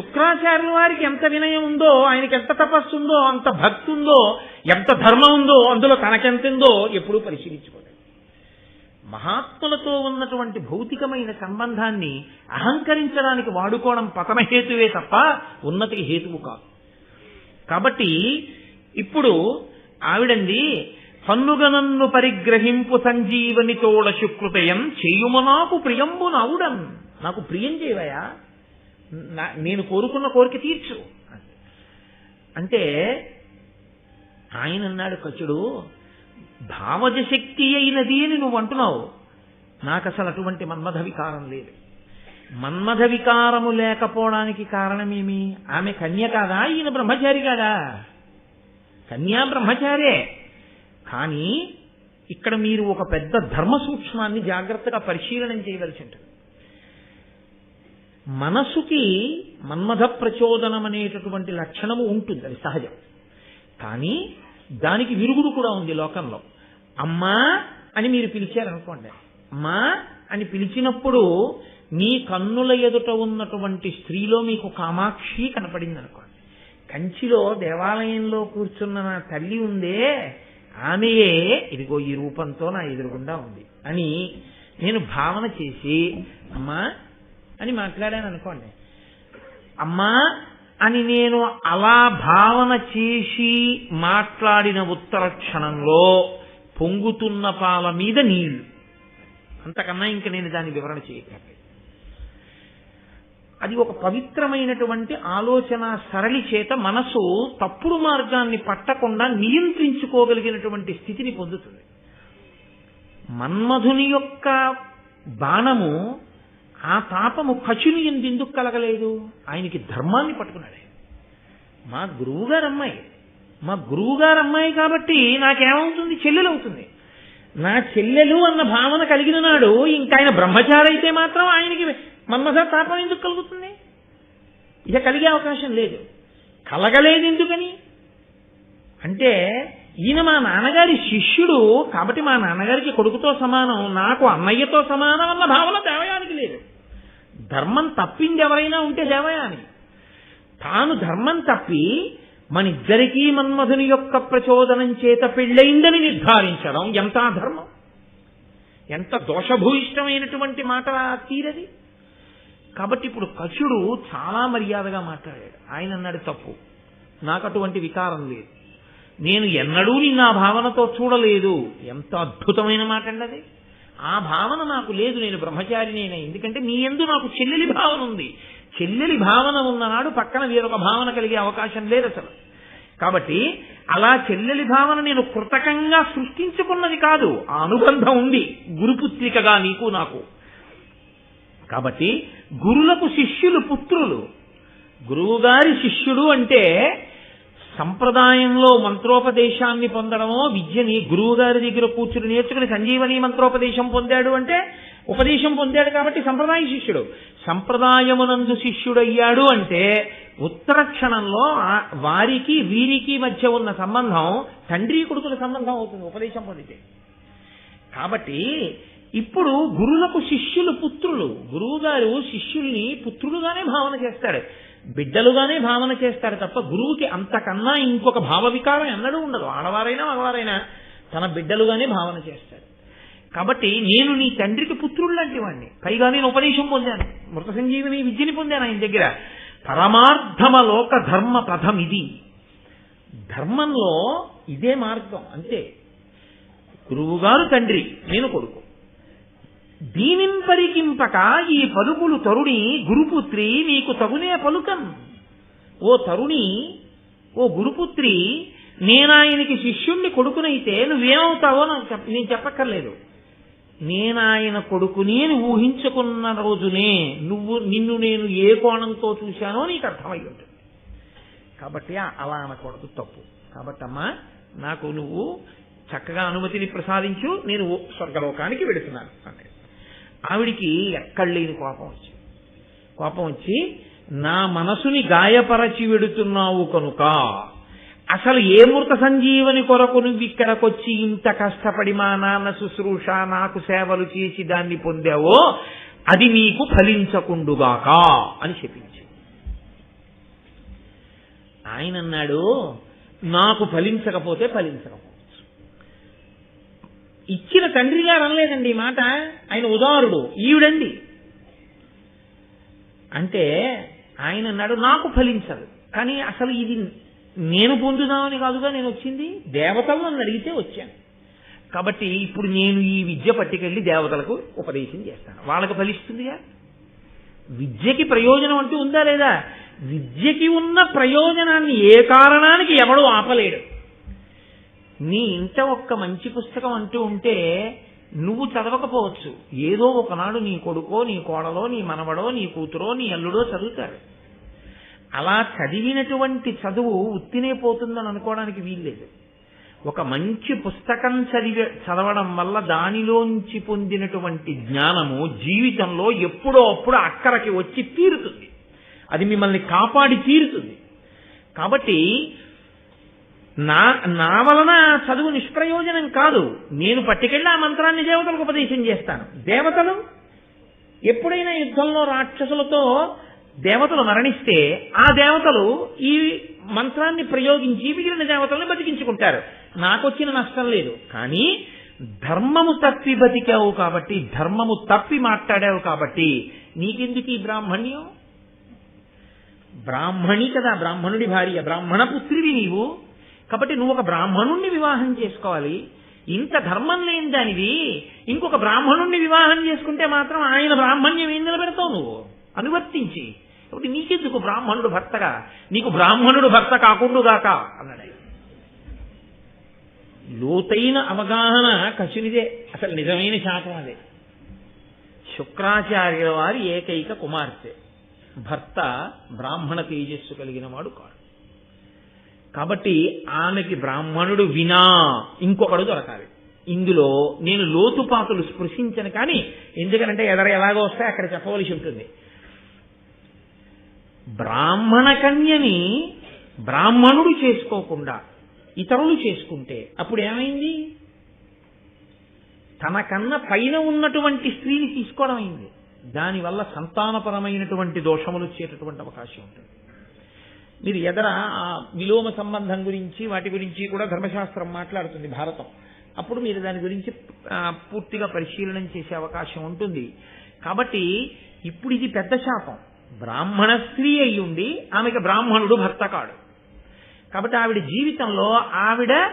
శుక్రాచార్యుల వారికి ఎంత వినయం ఉందో ఆయనకి ఎంత తపస్సు ఉందో అంత భక్తి ఉందో ఎంత ధర్మం ఉందో అందులో తనకెంతుందో ఎప్పుడూ పరిశీలించుకోలేదు. మహాత్ములతో ఉన్నటువంటి భౌతికమైన సంబంధాన్ని అహంకరించడానికి వాడుకోవడం పతమహేతువే తప్ప ఉన్నతికి హేతువు కాదు. కాబట్టి ఇప్పుడు ఆవిడంది పన్నుగనన్ను పరిగ్రహింపు సంజీవని తోడ శుక్రుతయం చేయుమ నాకు ప్రియంబు నవుడం నాకు ప్రియం చేయవయా నేను కోరుకున్న కోరిక తీర్చు. అంటే ఆయన అన్నాడు కచుడు భావజ శక్తి అయినది అని నువ్వు అంటున్నావు. నాకు అసలు అటువంటి మన్మథ వికారం లేదు. మన్మథ వికారము లేకపోవడానికి కారణమేమి? ఆమె కన్య కాదా? ఈయన బ్రహ్మచారి కాదా? కన్యా బ్రహ్మచారే. కానీ ఇక్కడ మీరు ఒక పెద్ద ధర్మ సూక్ష్మాన్ని జాగ్రత్తగా పరిశీలనం చేయవలసి ఉంటుంది. మనసుకి మన్మథ ప్రచోదనం అనేటటువంటి లక్షణము ఉంటుంది అది సహజం. కానీ దానికి విరుగుడు కూడా ఉంది లోకంలో. అమ్మా అని మీరు పిలిచారనుకోండి అమ్మా అని పిలిచినప్పుడు మీ కన్నుల ఎదుట ఉన్నటువంటి స్త్రీలో మీకు కామాక్షి కనపడింది అనుకోండి కంచిలో దేవాలయంలో కూర్చున్న నా తల్లి ఉందే ఆమెయే ఇదిగో ఈ రూపంతో నా ఎదురుగుండా ఉంది అని నేను భావన చేసి అమ్మా అని మాట్లాడాను అనుకోండి. అమ్మా అని నేను అలా భావన చేసి మాట్లాడిన ఉత్తర క్షణంలో పొంగుతున్న పాల మీద నీళ్ళు. అంతకన్నా ఇంక నేను దాని వివరణ చేయగలను అది ఒక పవిత్రమైనటువంటి ఆలోచన సరళి చేత మనసు తప్పుడు మార్గాన్ని పట్టకుండా నియంత్రించుకోగలిగినటువంటి స్థితిని పొందుతుంది. మన్మధుని యొక్క బాణము ఆ తాపము కచుని ఎందుకు కలగలేదు? ఆయనకి ధర్మాన్ని పట్టుకున్నాడే. మా గురువుగారు అమ్మాయి మా గురువుగారు అమ్మాయి కాబట్టి నాకేమవుతుంది? చెల్లెలు అవుతుంది నా చెల్లెలు అన్న భావన కలిగిన నాడు ఇంకా ఆయన బ్రహ్మచారి అయితే మాత్రం ఆయనకి మన్మథ తాపం ఎందుకు కలుగుతుంది? ఇక కలిగే అవకాశం లేదు. కలగలేదు ఎందుకని? అంటే ఈయన మా నాన్నగారి శిష్యుడు కాబట్టి మా నాన్నగారికి కొడుకుతో సమానం నాకు అన్నయ్యతో సమానం అన్న భావన దేవయానికి లేదు. ధర్మం తప్పింది ఎవరైనా ఉంటే దేవయాని. తాను ధర్మం తప్పి మన ఇద్దరికీ మన్మధుని యొక్క ప్రచోదనం చేత పెళ్ళయిందని నిర్ధారించడం ఎంత ధర్మం? ఎంత దోషభూయిష్టమైనటువంటి మాట తీరది? కాబట్టి ఇప్పుడు కచుడు చాలా మర్యాదగా మాట్లాడాడు. ఆయన అన్నాడు తప్పు. నాకు అటువంటి వికారం లేదు. నేను ఎన్నడూ నిన్న భావనతో చూడలేదు. ఎంత అద్భుతమైన మాట అండి అది. ఆ భావన నాకు లేదు నేను బ్రహ్మచారినేనే. ఎందుకంటే నీ ఎందు నాకు చెల్లెలి భావన ఉంది. చెల్లెలి భావన ఉన్ననాడు పక్కన వేరొక భావన కలిగే అవకాశం లేదు అసలు. కాబట్టి అలా చెల్లెలి భావన నేను కృతకంగా సృష్టించుకున్నది కాదు. ఆ అనుబంధం ఉంది. గురుపుత్రికగా నీకు నాకు. కాబట్టి గురులకు శిష్యులు పుత్రులు. గురువుగారి శిష్యుడు అంటే సంప్రదాయంలో మంత్రోపదేశాన్ని పొందడమో విద్యని గురువు గారి దగ్గర కూర్చుని నేర్చుకుని సంజీవని మంత్రోపదేశం పొందాడు అంటే ఉపదేశం పొందాడు కాబట్టి సంప్రదాయ శిష్యుడు. సంప్రదాయమునందు శిష్యుడయ్యాడు అంటే ఉత్తర క్షణంలో వారికి వీరికి మధ్య ఉన్న సంబంధం తండ్రి కొడుకుల సంబంధం అవుతుంది ఉపదేశం పొందితే. కాబట్టి ఇప్పుడు గురులకు శిష్యులు పుత్రులు. గురువుగారు శిష్యుల్ని పుత్రులుగానే భావన చేస్తాడు. బిడ్డలుగానే భావన చేస్తారు తప్ప గురువుకి అంతకన్నా ఇంకొక భావ వికారం ఎన్నడూ ఉండదు. ఆడవారైనా మగవారైనా తన బిడ్డలుగానే భావన చేస్తాడు కాబట్టి నేను నీ తండ్రికి పుత్రుడు లాంటి వాడిని పైగా నేను ఉపదేశం పొందాను. మృత సంజీవిని విద్యని పొందాను ఆయన దగ్గర. పరమార్థమ లోక ధర్మ పథం ఇది. ధర్మంలో ఇదే మార్గం అంతే. గురువుగారు తండ్రి నేను కొడుకు. దీనిన్ పరికింపక ఈ పలుకులు తరుణి గురుపుత్రి నీకు తగునే పలుకం. ఓ తరుణి ఓ గురుపుత్రి నేనాయనకి శిష్యుణ్ణి కొడుకునైతే నువ్వేమవుతావో నాకు నేను చెప్పక్కర్లేదు. నేనాయన కొడుకుని అని ఊహించుకున్న రోజునే నువ్వు నిన్ను నేను ఏ కోణంతో చూశానో నీకు అర్థమై ఉంటుంది కాబట్టి ఆ- అలా అనకూడదు తప్పు. కాబట్టి అమ్మా నాకు నువ్వు చక్కగా అనుమతిని ప్రసాదించు నేను స్వర్గలోకానికి వెళుతున్నాను అంటే ఆవిడికి ఎక్కడ లేని కోపం వచ్చింది కోపం వచ్చి నా మనసుని గాయపరచి వెడుతున్నావు కనుక అసలు ఏ మృత సంజీవని కొరకు నువ్వు ఇక్కడికొచ్చి ఇంత కష్టపడి మా నాన్న శుశ్రూష నాకు సేవలు చేసి దాన్ని పొందావో అది నీకు ఫలించకుండుగాక అని చెప్పించి ఆయన అన్నాడు నాకు ఫలించకపోతే ఫలించకపోవచ్చు ఇచ్చిన తండ్రి గారు అనలేదండి ఈ మాట. ఆయన ఉదారుడు ఈవిడండి అంటే ఆయన అన్నాడు నాకు ఫలించదు. కానీ అసలు ఇది నేను పొందుదామని కాదుగా నేను వచ్చింది? దేవతలు నన్ను అడిగితే వచ్చాను. కాబట్టి ఇప్పుడు నేను ఈ విద్య పట్టుకెళ్ళి దేవతలకు ఉపదేశం చేస్తాను. వాళ్ళకి ఫలిస్తుందిగా? విద్యకి ప్రయోజనం అంటూ ఉందా లేదా? విద్యకి ఉన్న ప్రయోజనాన్ని ఏ కారణానికి ఎవడు ఆపలేడు. నీ ఇంట ఒక్క మంచి పుస్తకం అంటూ ఉంటే నువ్వు చదవకపోవచ్చు. ఏదో ఒకనాడు నీ కొడుకో నీ కోడలో నీ మనవడో నీ కూతురో నీ అల్లుడో చదువుతారు. అలా చదివినటువంటి చదువు ఉత్తినే పోతుందని అనుకోవడానికి వీల్లేదు. ఒక మంచి పుస్తకం చదివి చదవడం వల్ల దానిలోంచి పొందినటువంటి జ్ఞానము జీవితంలో ఎప్పుడో అప్పుడు అక్కరకి వచ్చి తీరుతుంది. అది మిమ్మల్ని కాపాడి తీరుతుంది. కాబట్టి నా నా వలన చదువు నిష్ప్రయోజనం కాదు. నేను పట్టుకెళ్ళి ఆ మంత్రాన్ని దేవతలకు ఉపదేశం చేస్తాను. దేవతలు? ఎప్పుడైనా యుద్ధంలో రాక్షసులతో దేవతలు మరణిస్తే ఆ దేవతలు ఈ మంత్రాన్ని ప్రయోగించి మిగిలిన దేవతలను బతికించుకుంటారు. నాకొచ్చిన నష్టం లేదు. కానీ ధర్మము తప్పి బతికావు కాబట్టి ధర్మము తప్పి మాట్లాడావు కాబట్టి నీకెందుకు ఈ బ్రాహ్మణ్యం? బ్రాహ్మణి కదా బ్రాహ్మణుడి భార్య బ్రాహ్మణ పుత్రివి నీవు. కాబట్టి నువ్వు ఒక బ్రాహ్మణుణ్ణి వివాహం చేసుకోవాలి. ఇంత ధర్మం లేని దానివి. ఇంకొక బ్రాహ్మణుణ్ణి వివాహం చేసుకుంటే మాత్రం ఆయన బ్రాహ్మణ్యం ఏం నిలబెడతావు నువ్వు? అనువర్తించి. కాబట్టి నీకెందుకు బ్రాహ్మణుడు భర్తగా? నీకు బ్రాహ్మణుడు భర్త కాకుండుగాక అన్నాడు లోతైన అవగాహన కశునిదే. అసలు నిజమైన శాపం అదే. శుక్రాచార్యుల వారి ఏకైక కుమార్తె. భర్త బ్రాహ్మణ తేజస్సు కలిగిన వాడు కాడు. కాబట్టి ఆమెకి బ్రాహ్మణుడు వినా ఇంకొకడు దొరకాలి. ఇందులో నేను లోతుపాతులు స్పృశించను కానీ ఎందుకనంటే ఎదర ఎలాగో వస్తే అక్కడ చెప్పవలసి ఉంటుంది. బ్రాహ్మణ కన్యని బ్రాహ్మణుడు చేసుకోకుండా ఇతరులు చేసుకుంటే అప్పుడు ఏమైంది? తనకన్నా పైన ఉన్నటువంటి స్త్రీని తీసుకోవడం అయింది. దానివల్ల సంతానపరమైనటువంటి దోషములు వచ్చేటటువంటి అవకాశం ఉంటుంది. మీరు ఎదర ఆ విలోమ సంబంధం గురించి వాటి గురించి కూడా ధర్మశాస్త్రం మాట్లాడుతుంది భారతం. అప్పుడు మీరు దాని గురించి పూర్తిగా పరిశీలన చేసే అవకాశం ఉంటుంది. కాబట్టి ఇప్పుడు ఇది పెద్ద శాపం. బ్రాహ్మణ స్త్రీ అయి ఉండి ఆమెకి బ్రాహ్మణుడు భర్త కాడు. కాబట్టి ఆవిడ జీవితంలో ఆవిడ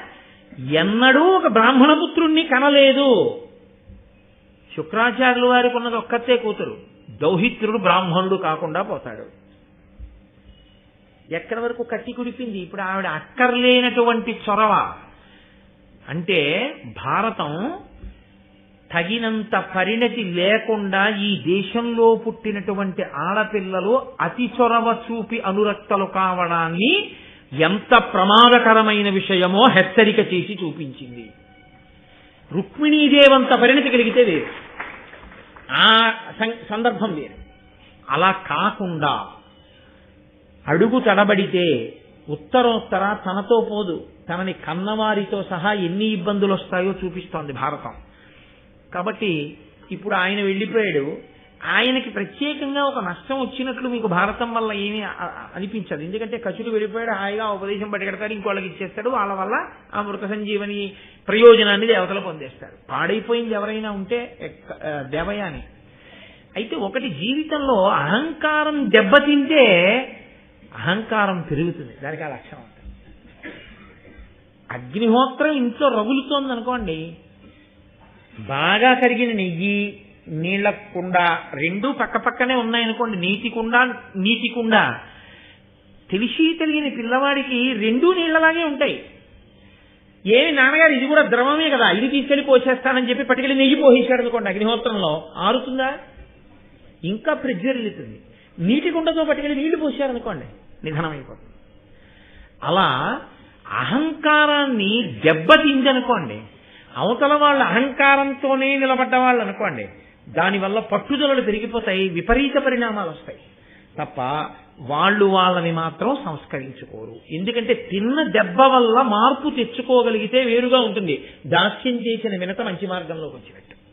ఎన్నడూ ఒక బ్రాహ్మణ పుత్రుణ్ణి కనలేదు. శుక్రాచార్యుల వారికి ఉన్నది ఒక్కతే కూతురు. దౌహిత్రుడు బ్రాహ్మణుడు కాకుండా పోతాడు. ఎక్కడి వరకు కట్టి కుడిపింది ఇప్పుడు ఆవిడ అక్కర్లేనటువంటి చొరవ. అంటే భారతం తగినంత పరిణతి లేకుండా ఈ దేశంలో పుట్టినటువంటి ఆడపిల్లలు అతి చొరవ చూపి అనురక్తలు కావడాన్ని ఎంత ప్రమాదకరమైన విషయమో హెచ్చరిక చేసి చూపించింది. రుక్మిణీదేవంత పరిణతి కలిగితే వేరు ఆ సం- సందర్భం వేరు. అలా కాకుండా అడుగు తడబడితే ఉత్తరోత్తర తనతో పోదు. తనని కన్నవారితో సహా ఎన్ని ఇబ్బందులు వస్తాయో చూపిస్తోంది భారతం. కాబట్టి ఇప్పుడు ఆయన వెళ్ళిపోయాడు. ఆయనకి ప్రత్యేకంగా ఒక నష్టం వచ్చినట్లు మీకు భారతం వల్ల ఏమీ అనిపించదు. ఎందుకంటే కచుడు వెళ్ళిపోయాడు హాయిగా ఉపదేశం పట్టుకెడతాడు ఇంకోళ్ళకి ఇచ్చేస్తాడు వాళ్ళ వల్ల ఆ మృత సంజీవని ప్రయోజనాన్ని దేవతలు పొందేస్తారు. పాడైపోయింది ఎవరైనా ఉంటే దేవయాని. అయితే ఒకటి జీవితంలో అహంకారం దెబ్బతింటే అహంకారం పెరుగుతుంది. దానికి ఆ లక్ష్యం ఉంటుంది. అగ్నిహోత్రం ఇంట్లో రగులుతోంది అనుకోండి బాగా కరిగిన నెయ్యి నీళ్ళ కుండ రెండూ పక్క పక్కనే ఉన్నాయనుకోండి నీటి కుండ నీటి కుండ. తెలిసి తెలియని పిల్లవాడికి రెండూ నీళ్ళలాగే ఉంటాయి. ఏమి నాన్నగారు ఇది కూడా ద్రవమే కదా ఇది తీసుకెళ్ళి పోసేస్తానని చెప్పి పట్టుకెళ్ళి నెయ్యి పోసేశాడు అనుకోండి అగ్నిహోత్రంలో. ఆరుతుందా? ఇంకా ప్రజ్వరిల్లుతుంది నీటి కుండతో పట్టుకెళ్ళి నీళ్ళు పోసారనుకోండి నిధనమైపోతుంది. అలా అహంకారాన్ని దెబ్బతిందనుకోండి అవతల వాళ్ళ అహంకారంతోనే నిలబడ్డ వాళ్ళు అనుకోండి దానివల్ల పట్టుదలలు పెరిగిపోతాయి విపరీత పరిణామాలు వస్తాయి. తప్ప వాళ్ళు వాళ్ళని మాత్రం సంస్కరించుకోరు. ఎందుకంటే తిన్న దెబ్బ వల్ల మార్పు తెచ్చుకోగలిగితే వేరుగా ఉంటుంది. దాస్యం చేసిన వినత మంచి మార్గంలోకి వచ్చినట్టు.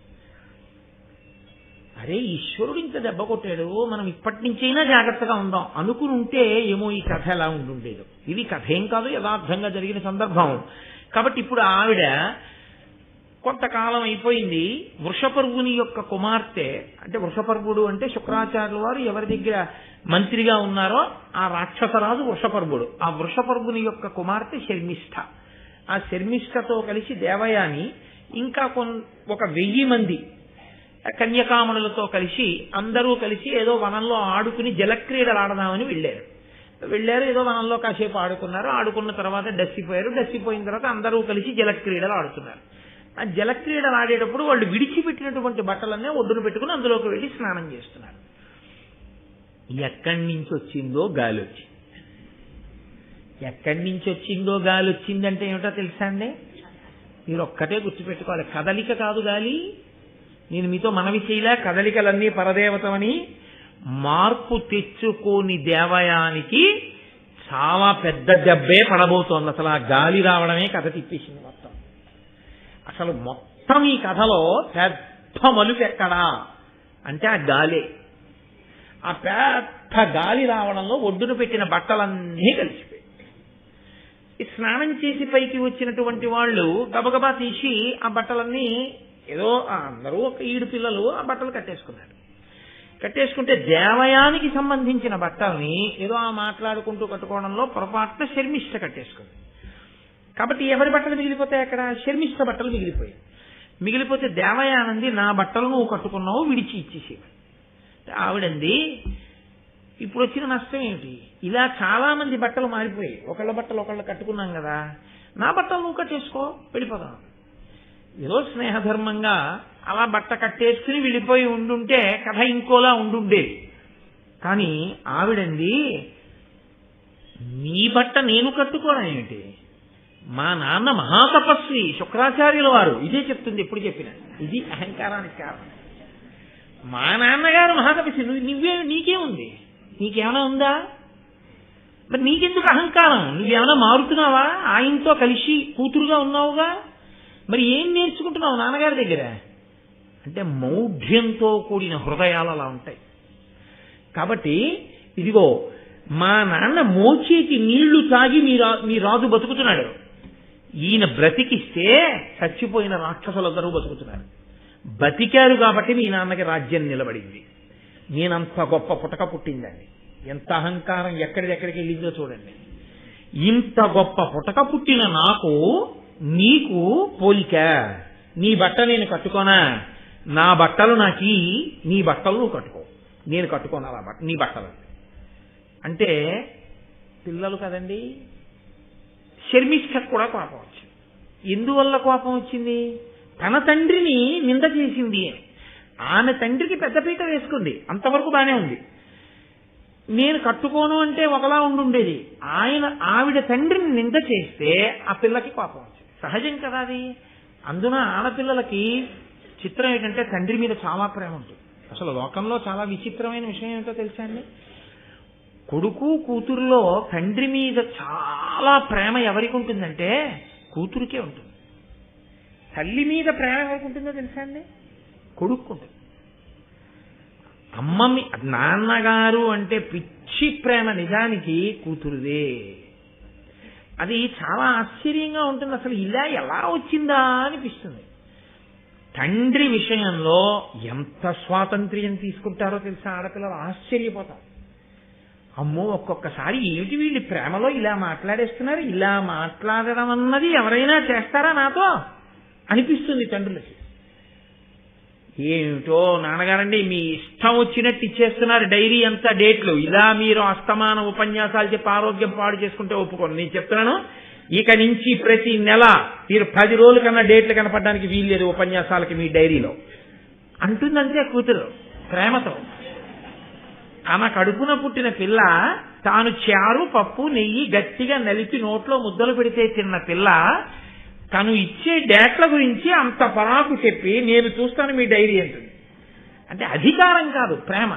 అరే ఈశ్వరుడు ఇంత దెబ్బ కొట్టాడు మనం ఇప్పటి నుంచైనా జాగ్రత్తగా ఉందాం. అనుకుని ఉంటే ఏమో ఈ కథ ఎలా ఉండుండేదో. ఇది కథ ఏం కాదు యథార్థంగా జరిగిన సందర్భం. కాబట్టి ఇప్పుడు ఆవిడ కొంతకాలం అయిపోయింది. వృషపర్వుని యొక్క కుమార్తె అంటే వృషపర్వుడు అంటే శుక్రాచార్యుల వారు ఎవరి దగ్గర మంత్రిగా ఉన్నారో ఆ రాక్షసరాజు వృషపర్వుడు. ఆ వృషపర్వుని యొక్క కుమార్తె శర్మిష్ఠ. ఆ శర్మిష్ఠతో కలిసి దేవయాని ఇంకా కొన్ ఒక వెయ్యి మంది కన్యకామణులతో కలిసి అందరూ కలిసి ఏదో వనంలో ఆడుకుని జలక్రీడలు ఆడదామని వెళ్ళారు. వెళ్ళారు ఏదో వనంలో కాసేపు ఆడుకున్నారు. ఆడుకున్న తర్వాత డస్సిపోయారు. డస్సిపోయిన తర్వాత అందరూ కలిసి జలక్రీడలు ఆడుతున్నారు. ఆ జలక్రీడలు ఆడేటప్పుడు వాళ్ళు విడిచిపెట్టినటువంటి బట్టలన్నీ ఒడ్డున పెట్టుకుని అందులోకి వెళ్ళి స్నానం చేస్తున్నారు. ఎక్కడి నుంచి వచ్చిందో గాలి వచ్చింది ఎక్కడి నుంచి వచ్చిందో గాలి వచ్చిందంటే ఏమిటో తెలుసా అండి? మీరు ఒక్కటే గుర్తుపెట్టుకోవాలి. కదలిక కాదు గాలి నేను మీతో మనవి చేయలే కదలికలన్నీ పరదేవతమని మార్పు తెచ్చుకోని దేవయానికి చాలా పెద్ద దెబ్బే పడబోతోంది. అసలు ఆ గాలి రావడమే కథ తిప్పేసింది మొత్తం. అసలు మొత్తం ఈ కథలో పెద్ద మలుపు ఎక్కడా అంటే ఆ గాలే. ఆ పెద్ద గాలి రావడంలో ఒడ్డున పెట్టిన బట్టలన్నీ కలిసిపోయాయి. స్నానం చేసి పైకి వచ్చినటువంటి వాళ్ళు గబగబా తీసి ఆ బట్టలన్నీ ఏదో అందరూ ఒక ఈడు పిల్లలు ఆ బట్టలు కట్టేసుకున్నారు. కట్టేసుకుంటే దేవయానికి సంబంధించిన బట్టల్ని ఏదో ఆ మాట్లాడుకుంటూ కట్టుకోవడంలో పొరపాటున శర్మిష్ట కట్టేసుకుంది. కాబట్టి ఎవరి బట్టలు మిగిలిపోతాయి అక్కడ? శర్మిష్ట బట్టలు మిగిలిపోయాయి. మిగిలిపోతే దేవయానంది నా బట్టలు నువ్వు కట్టుకున్నావు విడిచి ఇచ్చేసి ఆవిడంది ఇప్పుడు వచ్చిన నష్టం ఏమిటి? ఇలా చాలా మంది బట్టలు మారిపోయాయి. ఒకళ్ళ బట్టలు ఒకళ్ళు కట్టుకున్నాం కదా. నా బట్టలు నువ్వు కట్టేసుకో వెళ్ళిపోదాం. ఏదో స్నేహధర్మంగా అలా బట్ట కట్టేసుకుని వెళ్ళిపోయి ఉండుంటే కథ ఇంకోలా ఉండుండేది. కానీ ఆవిడంది నీ బట్ట నేను కట్టుకోవడం ఏమిటి? మా నాన్న మహాతపస్వి శుక్రాచార్యుల వారు. ఇదే చెప్తుంది ఎప్పుడు చెప్పిన. ఇది అహంకారానికి కారణం. మా నాన్నగారు మహాతపస్వి నువ్వు నువ్వే నీకేముంది నీకేమైనా ఉందా? మరి నీకెందుకు అహంకారం? నువ్వేమైనా మారుతున్నావా? ఆయనతో కలిసి కూతురుగా ఉన్నావుగా? మరి ఏం నేర్చుకుంటున్నావు నాన్నగారి దగ్గర? అంటే మౌఢ్యంతో కూడిన హృదయాలు అలా ఉంటాయి. కాబట్టి ఇదిగో మా నాన్న మోచేతి నీళ్ళు తాగి మీ మీ రాజు బతుకుతున్నాడు. ఈయన బ్రతికిస్తే చచ్చిపోయిన రాక్షసులందరూ బతుకుతున్నారు. బతికారు కాబట్టి మీ నాన్నకి రాజ్యం నిలబడింది. నేనంత గొప్ప పుటక పుట్టిందండి. ఎంత అహంకారం ఎక్కడికెక్కడికి వెళ్ళిందో చూడండి. ఇంత గొప్ప పుటక పుట్టిన నాకు నీకు పోలిక. నీ బట్ట నేను కట్టుకోనా? నా బట్టలు నాకి నీ బట్టలు నువ్వు కట్టుకో. నేను కట్టుకోను అలా బట్ట నీ బట్టలు. అంటే పిల్లలు కదండి శర్మిష్ఠకు కూడా కోపం వచ్చింది. ఎందువల్ల కోపం వచ్చింది? తన తండ్రిని నింద చేసింది. ఆమె తండ్రికి పెద్దపీట వేసుకుంది. అంతవరకు బానే ఉంది. నేను కట్టుకోను అంటే ఒకలా ఉండుండేది. ఆయన ఆవిడ తండ్రిని నింద చేస్తే ఆ పిల్లకి కోపం వచ్చింది. సహజం కదా అది. అందున ఆడపిల్లలకి చిత్రం ఏంటంటే తండ్రి మీద చాలా ప్రేమ ఉంటుంది. అసలు లోకంలో చాలా విచిత్రమైన విషయం ఏంటో తెలుసా అండి? కొడుకు కూతురులో తండ్రి మీద చాలా ప్రేమ ఎవరికి ఉంటుందంటే కూతురికే ఉంటుంది. తల్లి మీద ప్రేమ ఎవరికి ఉంటుందో తెలుసా అండి? కొడుకు ఉంటుంది. అమ్మ మీ నాన్నగారు అంటే పిచ్చి ప్రేమ నిజానికి కూతురుదే. అది చాలా ఆశ్చర్యంగా ఉంటుంది. అసలు ఇలా ఎలా వచ్చిందా అనిపిస్తుంది. తండ్రి విషయంలో ఎంత స్వాతంత్ర్యం తీసుకుంటారో తెలుసా? ఆడపిల్లలు ఆశ్చర్యపోతారు. అమ్మో ఒక్కొక్కసారి ఏమిటి వీళ్ళు ప్రేమలో ఇలా మాట్లాడేస్తున్నారు? ఇలా మాట్లాడడం అన్నది ఎవరైనా చేస్తారా నాతో? అనిపిస్తుంది తండ్రులకి. ఏమిటో నాన్నగారండి మీ ఇష్టం వచ్చినట్టు ఇచ్చేస్తున్నారు డైరీ అంతా డేట్లు. ఇలా మీరు అస్తమాన ఉపన్యాసాలు చెప్పి ఆరోగ్యం పాడు చేసుకుంటే ఒప్పుకోండి నేను చెప్తున్నాను ఇక నుంచి ప్రతి నెల మీరు పది రోజుల కన్నా డేట్లు కనపడడానికి వీల్లేదు ఉపన్యాసాలకి మీ డైరీలో. అంటుందంతే కూతురు ప్రేమతో. ఆమె కడుపున పుట్టిన పిల్ల తాను చారు పప్పు నెయ్యి గట్టిగా నలిపి నోట్లో ముద్దలు పెడితే తిన్న పిల్ల తను ఇచ్చే డేట్ల గురించి అంత పరాకు చెప్పి నేను చూస్తాను మీ డైరీ అంటుంది. అంటే అధికారం కాదు ప్రేమ.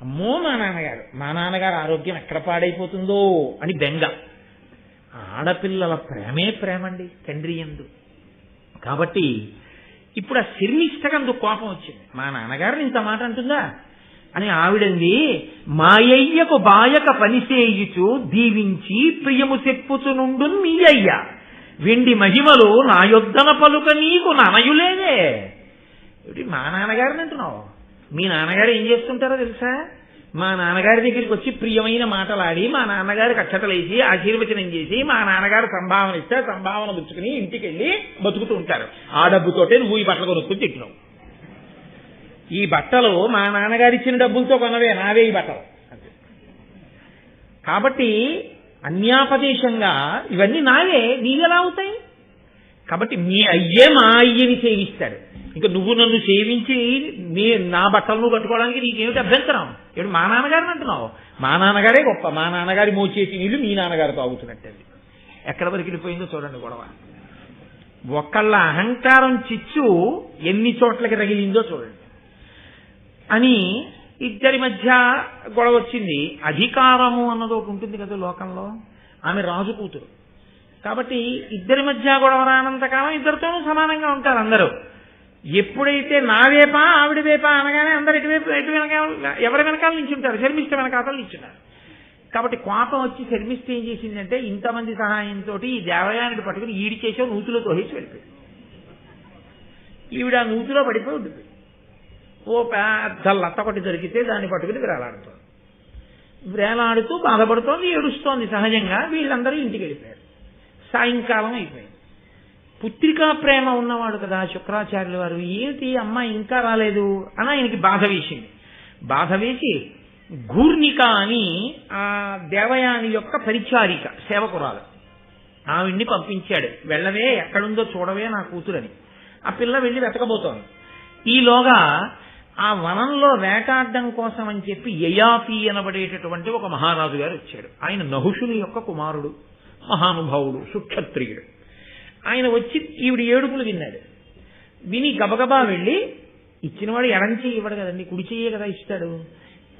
అమ్మో మా నాన్నగారు. మా నాన్నగారు ఆరోగ్యం ఎక్కడ పాడైపోతుందో అని బెంగ. ఆడపిల్లల ప్రేమే ప్రేమండి తండ్రి ఎందు. కాబట్టి ఇప్పుడు ఆ శర్మిష్టకందు కోపం వచ్చింది. మా నాన్నగారు ఇంత మాట అంటుందా? అని ఆవిడంది మాయయ్యకు బాయక పనిచేయుచు దీవించి ప్రియము చెప్పుచునుండు మీ అయ్యా. వెండి మహిమలు నా యొద్దన పలుక నీకు ననయులేదే ఏమిటి మా నాన్నగారిని అంటున్నావు? మీ నాన్నగారు ఏం చేస్తుంటారో తెలుసా? మా నాన్నగారి దగ్గరికి వచ్చి ప్రియమైన మాటలాడి మా నాన్నగారికి అక్షతలేసి ఆశీర్వచనం చేసి మా నాన్నగారు సంభావన ఇస్తే సంభావన పుచ్చుకుని ఇంటికి వెళ్ళి బతుకుతూ ఉంటారు. ఆ డబ్బుతోటే నువ్వు ఈ బట్టలు కొనుక్కుని తిట్టినావు ఈ బట్టలు మా నాన్నగారు ఇచ్చిన డబ్బులతో కొనవే నావే ఈ బట్టలు. కాబట్టి అన్యాపదేశంగా ఇవన్నీ నావే నీవెలా అవుతాయి? కాబట్టి మీ అయ్యే మా అయ్యని సేవిస్తాడు. ఇంకా నువ్వు నన్ను సేవించి నీ నా బట్టలు కట్టుకోవడానికి నీకేమిటి అభ్యంతరం? ఏమిటి మా నాన్నగారిని అంటున్నావు? మా నాన్నగారే గొప్ప. మా నాన్నగారి మోచేసి నీళ్ళు మీ నాన్నగారు తాగుతున్నట్టండి ఎక్కడ వరకు వెళ్ళిపోయిందో చూడండి గొడవ. ఒకళ్ళ అహంకారం చిచ్చు ఎన్ని చోట్లకి రగిలిందో చూడండి. అని ఇద్దరి మధ్య గొడవ వచ్చింది. అధికారము అన్నది ఒకటి ఉంటుంది కదా లోకంలో. ఆమె రాజు కూతురు. కాబట్టి ఇద్దరి మధ్య గొడవ రానంతకాలం ఇద్దరితోనూ సమానంగా ఉంటారు అందరూ. ఎప్పుడైతే నా వేపా ఆవిడ వేపా అనగానే అందరు ఎటువైపు ఎటు వెనక ఎవరి వెనకాల నించుంటారు శర్మిష్ట వెనకాతలు నిల్చున్నారు. కాబట్టి కోపం వచ్చి శర్మిష్ట ఏం చేసిందంటే ఇంతమంది సహాయంతో ఈ దేవయానుడు పట్టుకుని ఈడి చేసే నూతులతో తోహేసి వెళ్ళిపోయింది. ఈవిడ నూతులో పడిపోయి ఉండిపోయింది. ఓ పెద్ద లత్త కొట్టి దొరికితే దాన్ని పట్టుకుని వేలాడుతోంది. వేలాడుతూ బాధపడుతోంది ఏడుస్తోంది. సహజంగా వీళ్ళందరూ ఇంటికి వెళ్ళిపోయారు. సాయంకాలం అయిపోయింది. పుత్రికా ప్రేమ ఉన్నవాడు కదా శుక్రాచార్యుల వారు. ఏంటి అమ్మ ఇంకా రాలేదు అని ఆయనకి బాధ వేసింది. బాధ వేసి గూర్ణిక అని ఆ దేవయాని యొక్క పరిచారిక సేవకురాలు ఆవిడ్ని పంపించాడు. వెళ్ళవే ఎక్కడుందో చూడవే నా కూతురని. ఆ పిల్ల వెళ్ళి వెతకబోతోంది. ఈలోగా ఆ వనంలో వేటాడడం కోసం అని చెప్పి యయాతి అనబడేటటువంటి ఒక మహారాజు గారు వచ్చాడు. ఆయన నహుషుని యొక్క కుమారుడు మహానుభావుడు సుక్షత్రియుడు. ఆయన వచ్చి ఈవిడ ఏడుపులు విన్నాడు. విని గబగబా వెళ్ళి ఇచ్చినవాడు ఎడం ఇవ్వడు కదండి కుడిచేయే కదా ఇస్తాడు.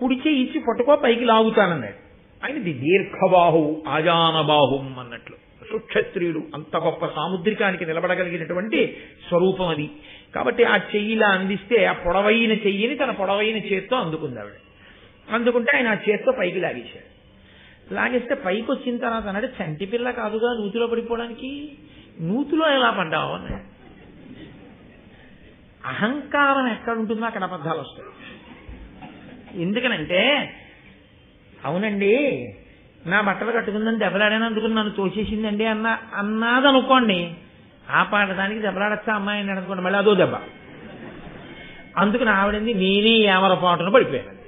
కుడిచే ఇచ్చి పట్టుకో పైకి లాగుతానన్నాడు. ఆయనది దీర్ఘబాహు ఆజానబాహుం అన్నట్లు. సుక్షత్రియుడు అంత గొప్ప సాముద్రికానికి నిలబడగలిగినటువంటి స్వరూపం అది. కాబట్టి ఆ చెయ్యిలా అందిస్తే ఆ పొడవైన చెయ్యిని తన పొడవైన చేత్తో అందుకుంది ఆవిడ. అందుకుంటే ఆయన ఆ చేత్తో పైకి లాగేశాడు. లాగేస్తే పైకి వచ్చిన తర్వాత అన్నాడు చంటి పిల్ల కాదుగా నూతిలో పడిపోవడానికి. నూతిలో ఎలా పడ్డావు? అన్నాడు. అహంకారం ఎక్కడ ఉంటుందో అక్కడ అబద్ధాలు వస్తాయి. ఎందుకనంటే అవునండి నా బట్టలు కట్టుకుందని దెబ్బలాడాను అందుకుని నన్ను తోసేసిందండి అన్న అన్నది అనుకోండి ఆ పాడడానికి దెబ్బలాడచ్చా అమ్మాయిని అనుకోండి మళ్ళీ అదో దెబ్బ. అందుకని ఆవిడంది నేనే ఏమరపాటును పడిపోయాను.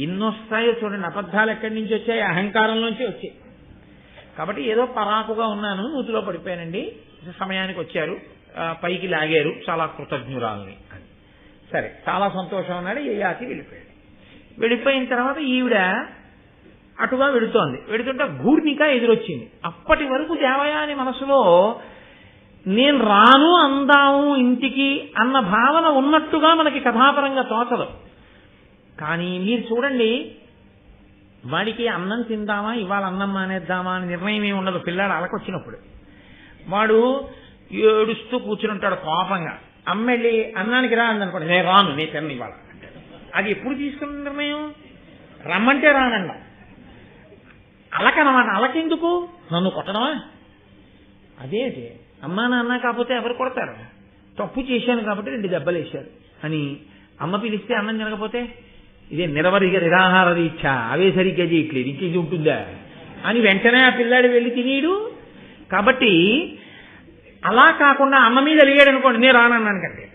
ఇన్నొస్తాయో చూడండి అబద్ధాలు ఎక్కడి నుంచి వచ్చాయి? అహంకారంలోంచి వచ్చాయి. కాబట్టి ఏదో పరాకుగా ఉన్నాను నూతిలో పడిపోయానండి. సమయానికి వచ్చారు. పైకి లాగారు. చాలా కృతజ్ఞురాలని అని. సరే చాలా సంతోషం ఉన్నాడు యాతి వెళ్ళిపోయాడు. వెళ్ళిపోయిన తర్వాత ఈవిడ అటుగా వెడుతోంది వెడుతుంటే గూర్ణిక ఎదురొచ్చింది. అప్పటి వరకు దేవయాని మనసులో నేను రాను అందాము ఇంటికి అన్న భావన ఉన్నట్టుగా మనకి కథాపరంగా తోచదు. కానీ మీరు చూడండి వాడికి అన్నం తిందామా ఇవాళ అన్నం మానేద్దామా అని నిర్ణయం ఏమి ఉండదు. పిల్లాడు అలకొచ్చినప్పుడు. వాడు ఏడుస్తూ కూర్చుని ఉంటాడు కోపంగా అమ్మెళ్ళి అన్నానికి రా అందనుకోండి. నేను రాను నీ తిన్న ఇవాళ అంటాడు. అది ఎప్పుడు తీసుకున్న నిర్ణయం? రమ్మంటే రానండ అలకనమాట. అలకెందుకు? నన్ను కొట్టడమా? అదేంటి? అమ్మా నాన్న కాకపోతే ఎవరు కొడతారు? తప్పు చేశాను కాబట్టి రెండు దెబ్బలు వేశారు. అని అమ్మ పిలిస్తే అన్నం తినకపోతే? ఇదే నిరవరిక నిరాహార దీక్ష. అవే సరిగ్గా చేయట్లేదు. ఇంకేది ఉంటుందా? అని వెంటనే ఆ పిల్లాడు వెళ్ళి తినేడు. కాబట్టి అలా కాకుండా అమ్మ మీద అలిగాడు అనుకోండి. నేను రానన్నాను కంటే.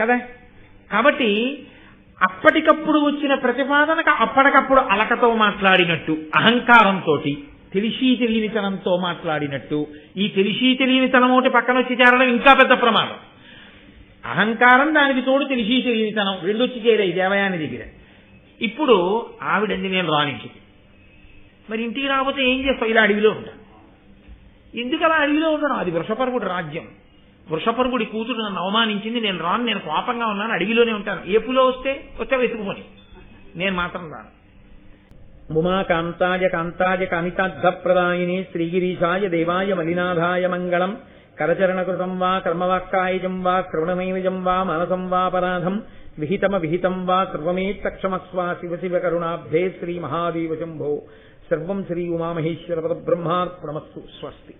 కదా? కాబట్టి అప్పటికప్పుడు వచ్చిన ప్రతిపాదనకు అప్పటికప్పుడు అలకతో మాట్లాడినట్టు అహంకారంతో తెలిసి తెలియనితనంతో మాట్లాడినట్టు ఈ తెలిసి తెలియనితనం ఒకటి పక్కన వచ్చి చేరడం ఇంకా పెద్ద ప్రమాదం. అహంకారం దానికి తోడు తెలిసి తెలియనితనం రెండొచ్చి చేరే చేరాయి దేవయాని దగ్గర. ఇప్పుడు ఆవిడంది నేను రానింటికి మరి ఇంటికి రాకపోతే ఏం చేస్తావు? ఇలా అడవిలో ఉంటాను ఎందుకు అలా అడవిలో ఉండడం అది వృషపర్వుడి రాజ్యం. వృషపర్వుడి కూతురు నన్ను అవమానించింది నేను రాను నేను కోపంగా ఉన్నాను అడవిలోనే ఉంటాను. ఏపులో వస్తే వచ్చా వెతుకుపోని. నేను మాత్రం రాను. ఉమాకాంతాయ కాంతాయ కామితార్థ ప్రదాయిని శ్రీగిరీశాయ దేవాయ మలినాథాయ మంగళం. కరచరణకృతం వా కర్మవాక్కాయజం వా శ్రవణనైనజం వా మనసం వాపరాధం విహితమ విహితం వా సర్వమేత్తక్షమస్వ శివ శివ కరుణాబ్ధే శ్రీ మహాదేవ శంభో. సర్వం శ్రీ ఉమామహేశ్వర పద బ్రహ్మార్పణమస్సు స్వస్తి.